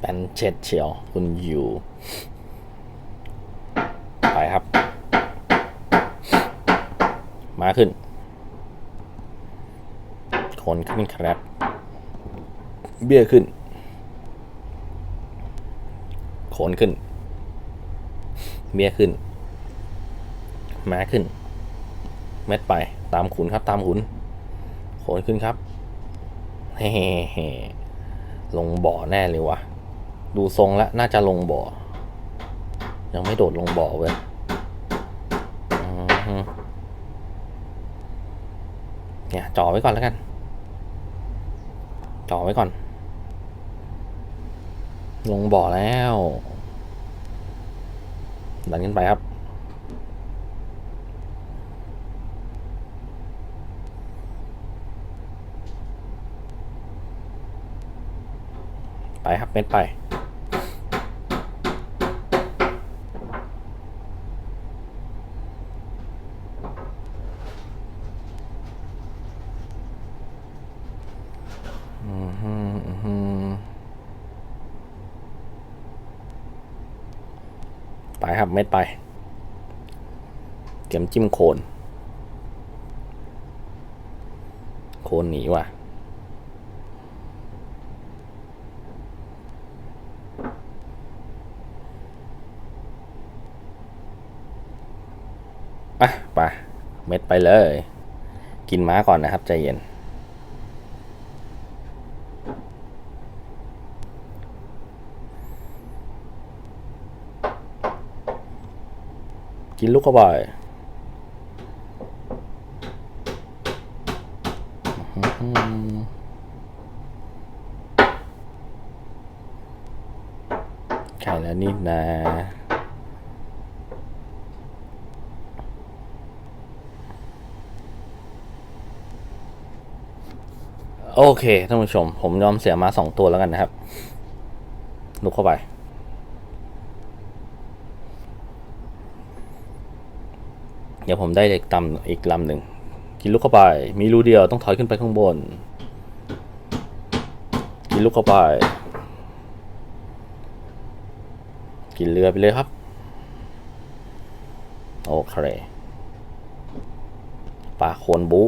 เป็นเช็ดเฉียว คุณอยู่ ไปครับ มาขึ้น คนขึ้นครับ เบี้ยขึ้น โขนขึ้น เบี้ยขึ้นม้าขึ้น เม็ดไป ตามขุนครับ ตามขุน โขนขึ้นครับเฮ้ลงบ่อแน่เลยวะ ดูทรงแล้วน่าจะลงบ่อ ยังไม่โดดลงบ่อเว้ยเนี่ยจ่อไว้ก่อนแล้วกัน จ่อไว้ก่อน ลงบ่อแล้วดันขึ้นไปครับไปครับเม็ดไป อือฮึอือฮึไป ครับเม็ดไป เก็มจิ้มโคน โคนหนีว่ะอะไปเม็ดไปเลย กินม้าก่อนนะครับใจเย็น กินลูกเข้าไปอื้อหือใช่แล้วนี่นะโอเคท่านผู้ชม ผมยอมเสียมาสองตัวแล้วกันนะครับ ลุกเข้าไป ดี๋ยวผมได้เด็กตำอีกลำหนึ่งกินลูกเข้าไป มีรูเดียวต้องถอยขึ้นไปข้างบน กินลูกเข้าไป กินเรือไปเลยครับ โอเคปลาโคนบุ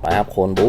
ไปครับโคนบุ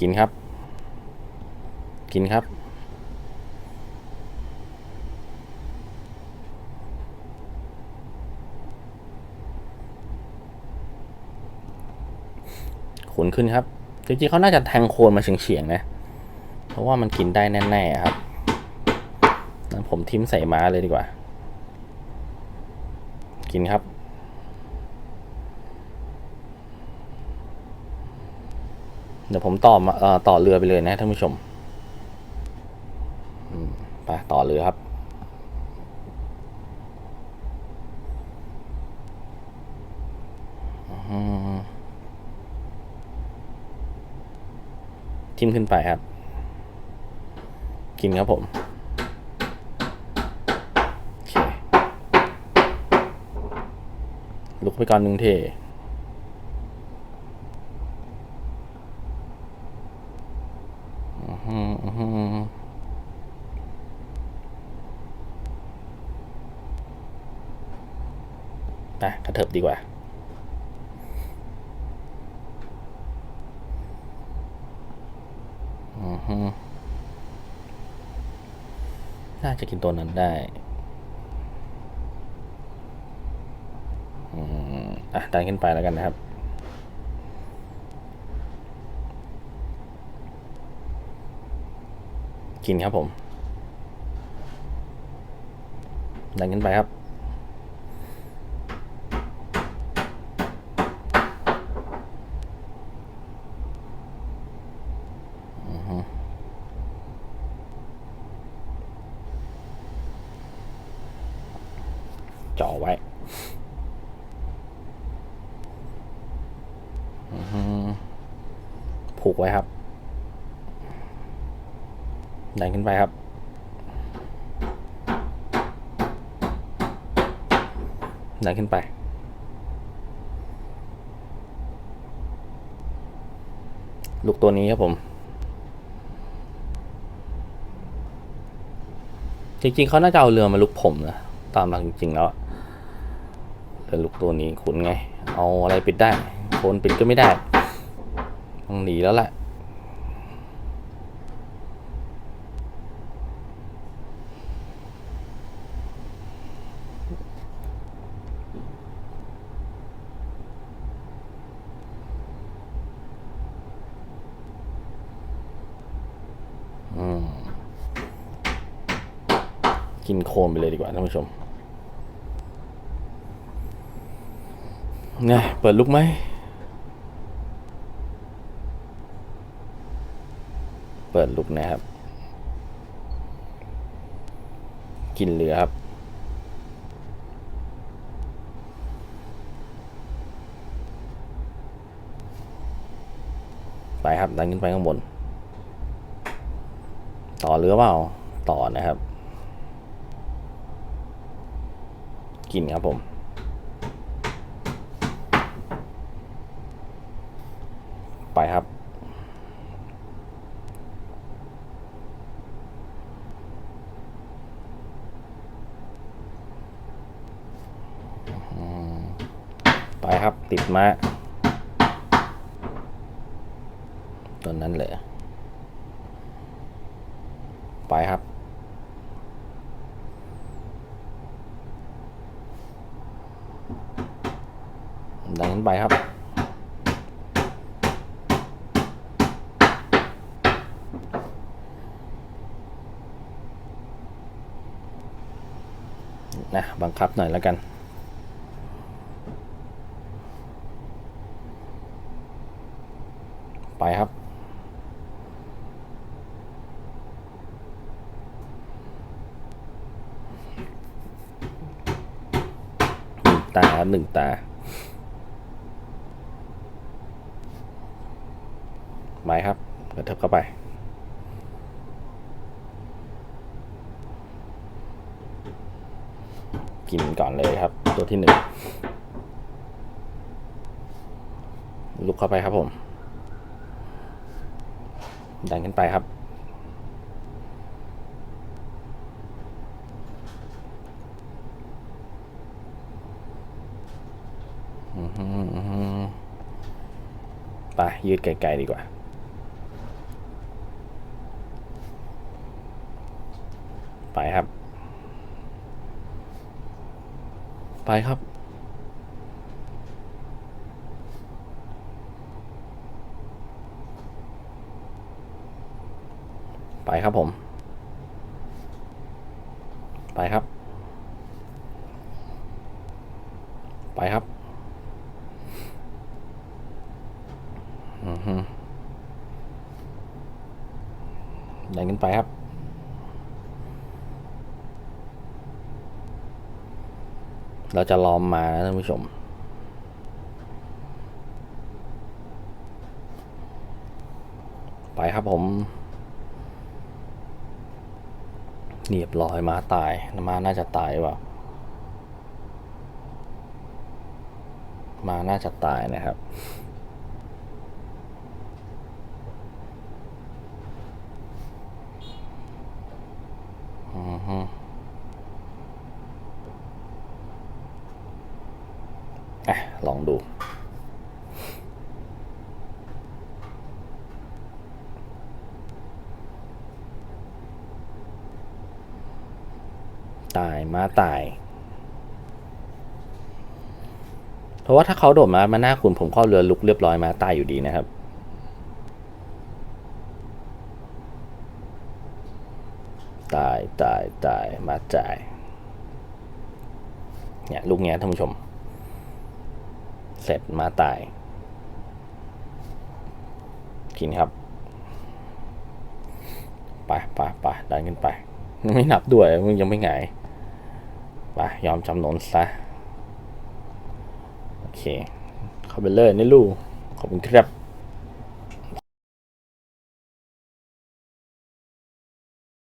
กินครับ กินครับขุนขึ้นครับ จริงๆเขาน่าจะแทงโคนมาเฉียงๆนะ เพราะว่ามันกินได้แน่ๆครับงั้นผมทิ้มใส่ม้าเลยดีกว่า กินครับเดี๋ยวผมต่อมาต่อเรือไปเลยนะท่านผู้ชม มไปต่อเรือครับทิมขึ้นไปครับ กินครับผมลุกไปก่อนหนึ่งเท อืมอืมอืม ไปกระเถิบดีกว่าอือฮน่าจะกินตัวนั้นได้อืมอะดันขึ้นไปแล้วกันนะครับกินครับผม ดันขึ้นไปครับ่อไว้ผูกไว้ครับ ดันขึ้นไปครับ ดันขึ้นไป ลูกตัวนี้ครับผม จริงๆเขาน่าจะเอาเรือมาลุกผมนะ ตามหลังจริงๆแล้ว แต่ลูกตัวนี้ขุนไง เอาอะไรปิดได้ โคนปิดก็ไม่ได้ ต้องหนีแล้วแหละอืมกินโคนไปเลยดีกว่าท่านผู้ชม ไงเปิดลุกไหมเปิดลุกนะครับ กินเรือครับไปครับดันขึ้นไปข้างบน ต่อเรือเปล่า ต่อนะครับ กินครับผม ไปครับ อืม ไปครับติดมาตัวนั้นเลยไปครับ ดันขึ้นไปครับนะบังคับหน่อยแล้วกัน ไปครับหนึ่งตาหนึ่งตา ไปครับกระเทิบเข้าไปกินก่อนเลยครับ ตัวที่หนึ่งลุกเข้าไปครับผม ดันขึ้นไปครับ ไป ยืดไกลๆดีกว่าไปครับ ไปครับ ไปครับผม ไปครับ ไปครับ อือฮึดันขึ้นไปครับ เราจะล้อมมานะท่านผู้ชมไปครับผม เรียบร้อยมาตายมาน่าจะตายว่ะมาน่าจะตายนะครับ อือฮึอะลองดู ตาย มาตาย เพราะว่าถ้าเขาโดดมามาหน้าคุณผมเข้าเรือลุกเรียบร้อยมาตายอยู่ดีนะครับตายตายตายมาตายเนี่ยลูกเนี้ยท่านผู้ชม เสร็จมาตาย กินครับไปไปไปดันขึ้นไป ไม่นับด้วยมึงยังไม่หง ไปยอมจำนนซะ โอเค เข้าไปเลยนี่ลูก ขอบคุณครับ